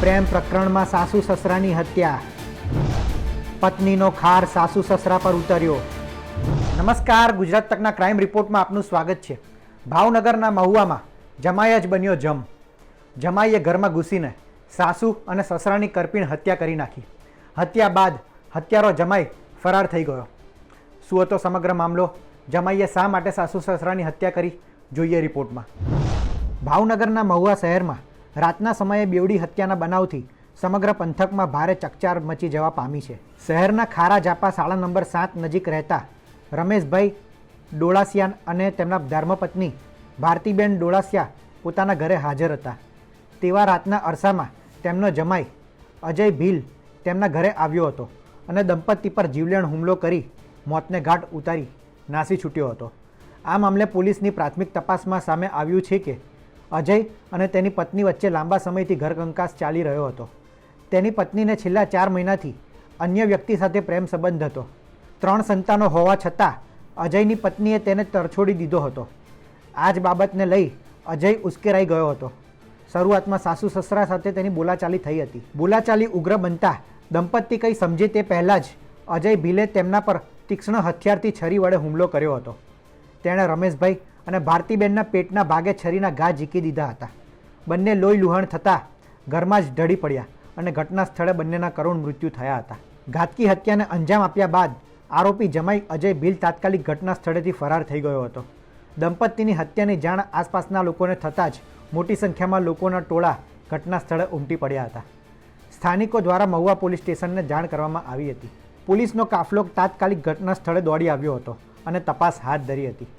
પ્રેમ પ્રકરણમાં સાસુ સસરાની હત્યા. પત્નીનો ખાર સાસુ સસરા પર ઉતર્યો. નમસ્કાર, ગુજરાત તકના ક્રાઇમ રિપોર્ટમાં આપનું સ્વાગત છે. ભાવનગરના મહુવામાં જમાઈ જ બન્યો જમ. જમાઈએ ઘરમાં ઘૂસીને સાસુ અને સસરાની કરપીણ હત્યા કરી નાખી. હત્યા બાદ હત્યારો જમાઈ ફરાર થઈ ગયો. શું હતો સમગ્ર મામલો? જમાઈએ શા માટે સાસુ સસરાની હત્યા કરી? જોઈએ રિપોર્ટમાં ભાવનગરના મહુવા શહેરમાં રાતના સમયે બેવડી હત્યાના બનાવથી સમગ્ર પંથકમાં ભારે ચકચાર મચી જવા પામી છે. શહેરના ખારા જાપા શાળા નંબર સાત નજીક રહેતા રમેશભાઈ ડોળાસિયાન અને તેમના ધર્મપત્ની ભારતીબેન ડોળાસિયા પોતાના ઘરે હાજર હતા. તેવા રાતના અરસામાં તેમનો જમાઈ અજય ભીલ તેમના ઘરે આવ્યો હતો અને દંપતી પર જીવલેણ હુમલો કરી મોતને ઘાટ ઉતારી નાસી છૂટ્યો હતો. આ મામલે પોલીસની પ્રાથમિક તપાસમાં સામે આવ્યું છે કે અજય અને તેની પત્ની વચ્ચે લાંબા સમયથી ઘરકંકાસ ચાલી રહ્યો હતો. તેની પત્નીને છેલ્લા ચાર મહિનાથી અન્ય વ્યક્તિ સાથે પ્રેમ સંબંધ હતો. ત્રણ સંતાનો હોવા છતાં અજયની પત્નીએ તેને તરછોડી દીધો હતો. આ જ બાબતને લઈ અજય ઉશ્કેરાઈ ગયો હતો. શરૂઆતમાં સાસુ સસરા સાથે તેની બોલાચાલી થઈ હતી. બોલાચાલી ઉગ્ર બનતા દંપતી કંઈ સમજે તે પહેલાં જ અજય ભીલે તેમના પર તીક્ષ્ણ હથિયારથી છરી વડે હુમલો કર્યો હતો. તેણે રમેશભાઈ અને ભારતીબેનના પેટના ભાગે છરીના ઘા ઝીકી દીધા હતા. બંને લોહી લુહાણ થતાં ઘરમાં જ ઢળી પડ્યા અને ઘટના સ્થળે બંનેના કરુણ મૃત્યુ થયા હતા. ઘાતકી હત્યાને અંજામ આપ્યા બાદ આરોપી જમાઈ અજય ભીલ તાત્કાલિક ઘટના સ્થળેથી ફરાર થઈ ગયો હતો. દંપતીની હત્યાની જાણ આસપાસના લોકોને થતાં જ મોટી સંખ્યામાં લોકોના ટોળા ઘટના સ્થળે ઉમટી પડ્યા હતા. સ્થાનિકો દ્વારા મહુવા પોલીસ સ્ટેશનને જાણ કરવામાં આવી હતી. પોલીસનો કાફલો તાત્કાલિક ઘટના સ્થળે દોડી આવ્યો હતો અને તપાસ હાથ ધરી હતી.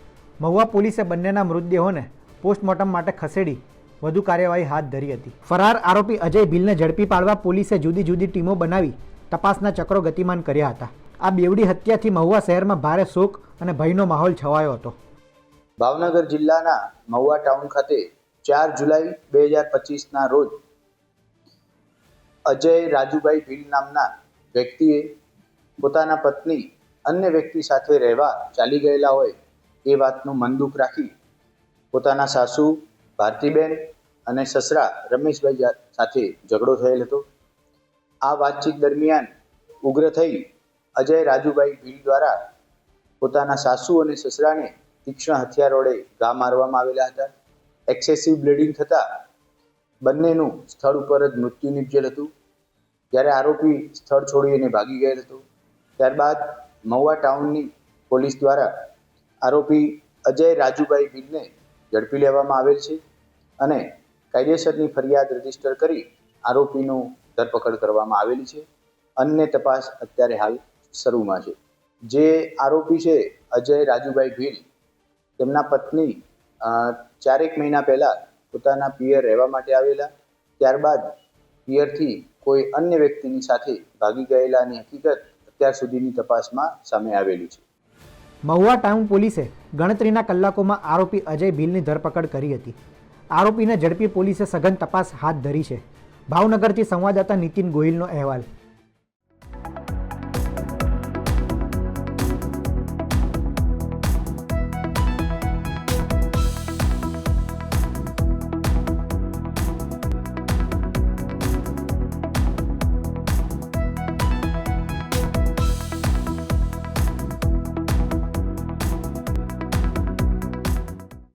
મહુવા પોલીસે બંનેના મૃતદેહોને પોસ્ટમોર્ટમ માટે ખસેડી વધુ કાર્યવાહી હાથ ધરી હતી. ફરાર આરોપી અજય ભીલને ઝડપી પાડવા પોલીસે જુદી જુદી ટીમો બનાવી તપાસના ચક્રો ગતિમાન કર્યા હતા. આ બેવડી હત્યાથી મહુવા શહેરમાં ભારે શોક અને ભયનો માહોલ છવાયો હતો. ભાવનગર જિલ્લાના મહુવા ટાઉન ખાતે ચાર જુલાઈ બે હજાર પચીસના રોજ અજય રાજુભાઈ ભીલ નામના વ્યક્તિએ પોતાના પત્ની અન્ય વ્યક્તિ સાથે રહેવા ચાલી ગયેલા હોય એ વાતનું મન દુઃખ રાખી પોતાના સાસુ, ભારતીબેન અને સસરા રમેશભાઈ સાથે ઝઘડો થયેલ હતો. આ વાતચીત દરમિયાન ઉગ્ર થઈ અજય રાજુભાઈ ભીલ દ્વારા પોતાના સાસુ અને સસરાને તીક્ષ્ણ હથિયાર વડે ઘા મારવામાં આવેલા હતા. એક્સેસિવ બ્લીડિંગ થતાં બંનેનું સ્થળ ઉપર જ મૃત્યુ નિપજેલ હતું. જ્યારે આરોપી સ્થળ છોડીને ભાગી ગયેલ હતો. ત્યારબાદ મહુવા ટાઉનની પોલીસ દ્વારા આરોપી અજય રાજુભાઈ ભીલને ઝડપી લેવામાં આવેલ છે અને કાયદેસરની ફરિયાદ રજિસ્ટર કરી આરોપીનું ધરપકડ કરવામાં આવેલી છે. અન્ય તપાસ અત્યારે હાલ શરૂમાં છે. જે આરોપી છે અજય રાજુભાઈ ભીલ, તેમના પત્ની ચારેક મહિના પહેલાં પોતાના પિયર રહેવા માટે આવેલા. ત્યારબાદ પિયરથી કોઈ અન્ય વ્યક્તિની સાથે ભાગી ગયેલાની હકીકત અત્યાર સુધીની તપાસમાં સામે આવેલી છે. મહુવા ટાઉન પોલીસે ગણતરીના કલાકોમાં આરોપી અજય ભીલની ધરપકડ કરી હતી. આરોપીને ઝડપી પોલીસે સઘન તપાસ હાથ ધરી છે. ભાવનગરથી સંવાદદાતા નીતિન ગોહિલનો અહેવાલ.